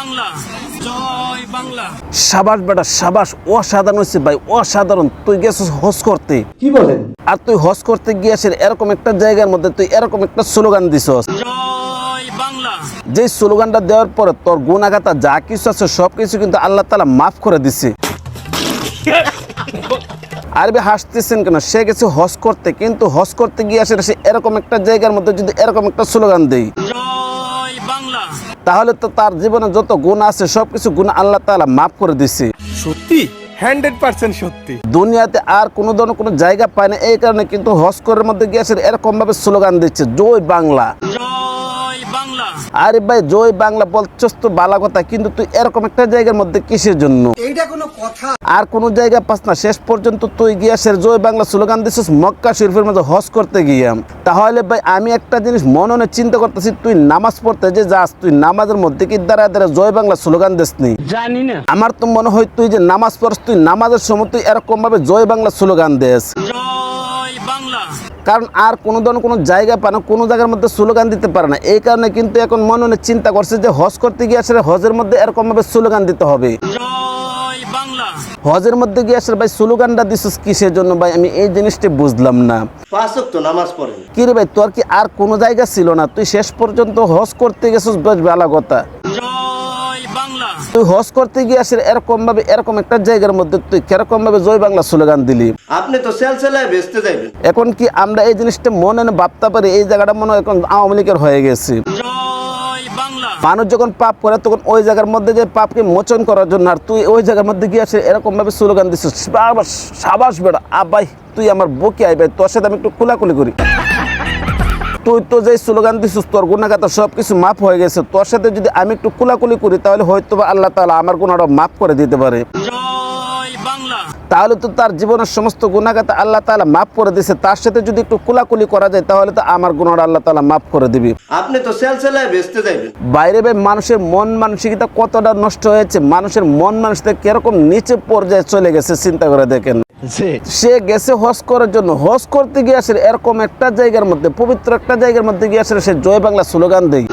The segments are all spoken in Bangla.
বাংলা। জয় বাংলা। সাবাস বেটা সাবাস অসাধারণ হচ্ছে ভাই অসাধারণ। তুই গেছিস হজ করতে। কি বলেন? আর তুই হজ করতে গিয়েছিস এরকম একটা জায়গার মধ্যে তুই এরকম একটা স্লোগান দিছস। যে স্লোগানটা দেওয়ার পরে তোর গুণাগাতা যা কিছু আছে সব কিছু কিন্তু আল্লাহ তালা মাফ করে দিছে। আরবি হাসতেছেন কেন? সে গেছে হজ করতে কিন্তু হজ করতে গিয়ে আসে সে এরকম একটা জায়গার মধ্যে যদি এরকম একটা স্লোগান বাংলা তাহলে তো তার জীবনে যত গুণ আছে সবকিছু গুণ আল্লাহ তালা মাফ করে দিছে। সত্যি? হান্ড্রেড পার্সেন্ট সত্যি। দুনিয়াতে আর কোনো ধরনের কোনো জায়গা পায় না এই কারণে কিন্তু হস্করের মধ্যে গিয়েছে এরকম ভাবে স্লোগান দিচ্ছে জয় বাংলা। আরে ভাই জয় বাংলা বলছস তো বালা কথা কিন্তু তুই এরকম একটা জায়গার মধ্যে কিসের জন্য? এইটা কোনো কথা। আর কোনো জায়গা পাস না শেষ পর্যন্ত তুই গিয়াসের জয় বাংলা স্লোগান দিছিস মক্কা শরীফের মধ্যে হজ করতে গিয়াম তাহলে ভাই আমি একটা জিনিস মননে চিন্তা করতেছি তুই নামাজ পড়তে যে যাস তুই নামাজের মধ্যে কি দাঁড়া দাঁড়া জয় বাংলা স্লোগান দিস নি জানি না। আমার তো মনে হয় তুই যে নামাজ পড়স তুই নামাজের সময় তুই এরকম ভাবে জয় বাংলা স্লোগান দেস। বাংলা কারণ আর কোনো ধরনের কোনো জায়গা পায় না কোনো জায়গার মধ্যে স্লোগান দিতে পারে না। এই কারণে কিন্তু এখন মনে মনে চিন্তা করছে যে হজ করতে গিয়ে আসলে হজের মধ্যে এরকম ভাবে স্লোগান দিতে হবে। হজের মধ্যে গিয়ে আসলে ভাই স্লোগানটা দিছিস কিসের জন্য ভাই? আমি এই জিনিসটা বুঝলাম না। নামাজ কি রে ভাই তোর কি আর কোনো জায়গা ছিল না? তুই শেষ পর্যন্ত হজ করতে গেছিস বেশ ভালো কথা। তুই হজ করতে গিয়ে আসলে এরকম ভাবে এরকম একটা জায়গার মধ্যে তুই কীরকম ভাবে জয় বাংলা স্লোগান দিলি? আপনি তো সেল সেলায় বেচতে যাইবেন। এখন কি আমরা এই জিনিসটা মনে না ভাবতে পারি? এই জায়গাটা মনে এখন আওয়ামী লীগের হয়ে গেছে। মানুষ যখন পাপ করে তখন ওই জায়গার মধ্যে যে পাপকে মোচন করার জন্য আর তুই ওই জায়গার মধ্যে গিয়ে আসে এরকম ভাবে স্লোগান দিছিস। সাবাস বেড়া আবাই তুই আমার বকে আই ভাই তোর সাথে আমি একটু কোলাকুলি করি। তুই তো যে স্লোগান দিছিস তোর গুণাগাতা সব কিছু মাফ হয়ে গেছে। তোর সাথে যদি আমি একটু কোলাকুলি করি তাহলে হয়তো বা আল্লাহ তালা আমার গুণাটা মাফ করে দিতে পারে। তাহলে তো তার জীবনের সমস্ত গুণাগাতা আল্লাহ তালা মাফ করে দিছে। তার সাথে যদি একটু কোলাকুলি করা যায় তাহলে তো আমার গুণাটা আল্লাহ তালা মাফ করে দিবি। আপনি তো সেল বেচতে যাইবেন। বাইরে ভাই মানুষের মন মানসিকতা কতটা নষ্ট হয়েছে? মানুষের মন মানসিকতা কীরকম নিচে পর্যায়ে চলে গেছে চিন্তা করে দেখেন। সে গেছে হজ করার জন্য। হজ করতে গিয়ে আসলে এরকম একটা জায়গার মধ্যে পবিত্র একটা জায়গার মধ্যে গিয়ে আসলে সে জয় বাংলা স্লোগান দেয়।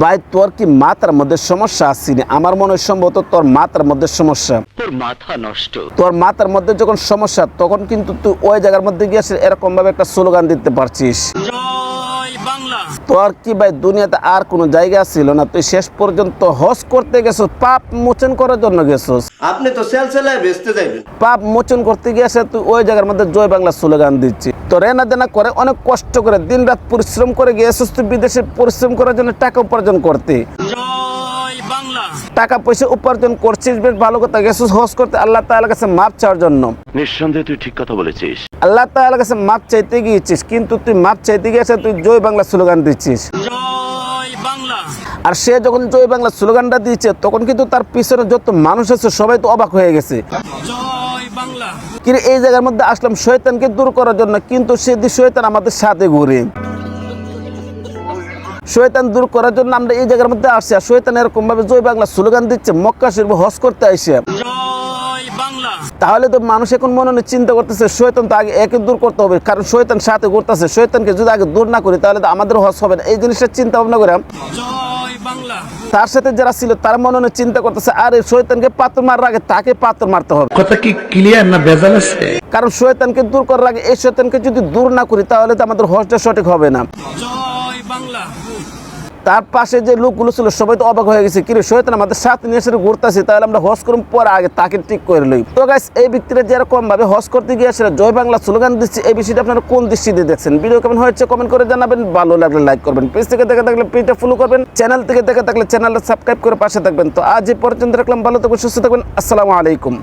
ভাই তোর কি মাথার মধ্যে সমস্যা আসছিনি আমার মনে হয় সম্ভবত তোর মাথার মধ্যে সমস্যা। তোর মাথা নষ্ট। তোর মাথার মধ্যে যখন সমস্যা তখন কিন্তু তুই ওই জায়গার মধ্যে গিয়ে আসলে এরকম ভাবে একটা স্লোগান দিতে পারছিস। তোর কি ভাই দুনিয়াতে আর কোনো জায়গা ছিল না? তুই শেষ পর্যন্ত হজ করতে গেছো পাপ মোচন করার জন্য গেছিস। আপনি তো সেল সেলায় বেচতে যাইবেন। পাপ মোচন করতে গেছে তুই ওই জায়গার মধ্যে জয় বাংলা স্লোগান দিচ্ছি তো রেনা দেনা করে অনেক কষ্ট করে দিন রাত পরিশ্রম করে গিয়েছিস তুই বিদেশে পরিশ্রম করার জন্য টাকা উপার্জন করতে। টাকা পয়সা উপার্জন করছিস বেশ ভালো কথা। গেছিস হজ করতে আল্লাহ তাআলার কাছে মাপ চাওয়ার জন্য। নিঃসন্দেহে তুই ঠিক কথা বলেছিস। আল্লাহ তাআলার কাছে মাপ চাইতে গিয়েছিস কিন্তু তুই মাপ চাইতে গিয়েছে তুই জয় বাংলা স্লোগান দিচ্ছিস। আর সে যখন জয় বাংলা স্লোগানটা দিয়েছে তখন কিন্তু তার পিছনে যত মানুষ আছে সবাই তো অবাক হয়ে গেছে। কিন্তু এই জায়গার মধ্যে আসলাম শয়তানকে দূর করার জন্য কিন্তু সে দি- শয়তান আমাদের সাথে ঘুরে। শয়তান দূর করার জন্য আমরা এই জায়গার মধ্যে আসছি। আর শয়তান এরকম ভাবে জয় বাংলা স্লোগান দিচ্ছে মক্কা শরীফ হজ করতে বাংলা। তাহলে তো মানুষ এখন মনে মনে চিন্তা করতেছে শয়তান তো আগে একে দূর করতে হবে কারণ শয়তান সাথে ঘুরতেছে। শয়তানকে যদি আগে দূর না করি তাহলে তো আমাদের হজ হবে না। এই জিনিসটা চিন্তা ভাবনা করে। তার সাথে যারা ছিল তারা মনে মনে চিন্তা করতেছে আর এই শয়তানকে পাথর মারার আগে তাকে পাথর মারতে হবে। কথা কি ক্লিয়ার না ভেজাল আছে? কারণ শয়তানকে দূর করার আগে এই শয়তানকে যদি দূর না করি তাহলে তো আমাদের হজটা সঠিক হবে না। তার পাশে যে লোকগুলো ছিল, সবাই তো অবাক হয়ে গেছে কিন্তু শয়তান আমাদের সাথে নিয়ে এসে ঘুরতেছে, তাহলে আমরা হজ করুন পরে আগে, তাকে ঠিক করে লই। তো গাইস এই ব্যক্তিরা যেরকম ভাবে হজ করতে গিয়ে আসলে জয় বাংলা স্লোগান দিচ্ছে, এই বিষয়টা আপনারা কোন দৃষ্টিতে দেখছেন? ভিডিও কেমন হয়েছে কমেন্ট করে জানাবেন, ভালো লাগলে লাইক করবেন। পেজ থেকে দেখে থাকলে পেজটা ফলো করবেন চ্যানেল থেকে দেখে থাকলে চ্যানেলটা সাবস্ক্রাইব করে পাশে থাকবেন। তো আজ এই পর্যন্ত রাখলাম, ভালো থাকবেন, সুস্থ থাকবেন, আসসালামু আলাইকুম।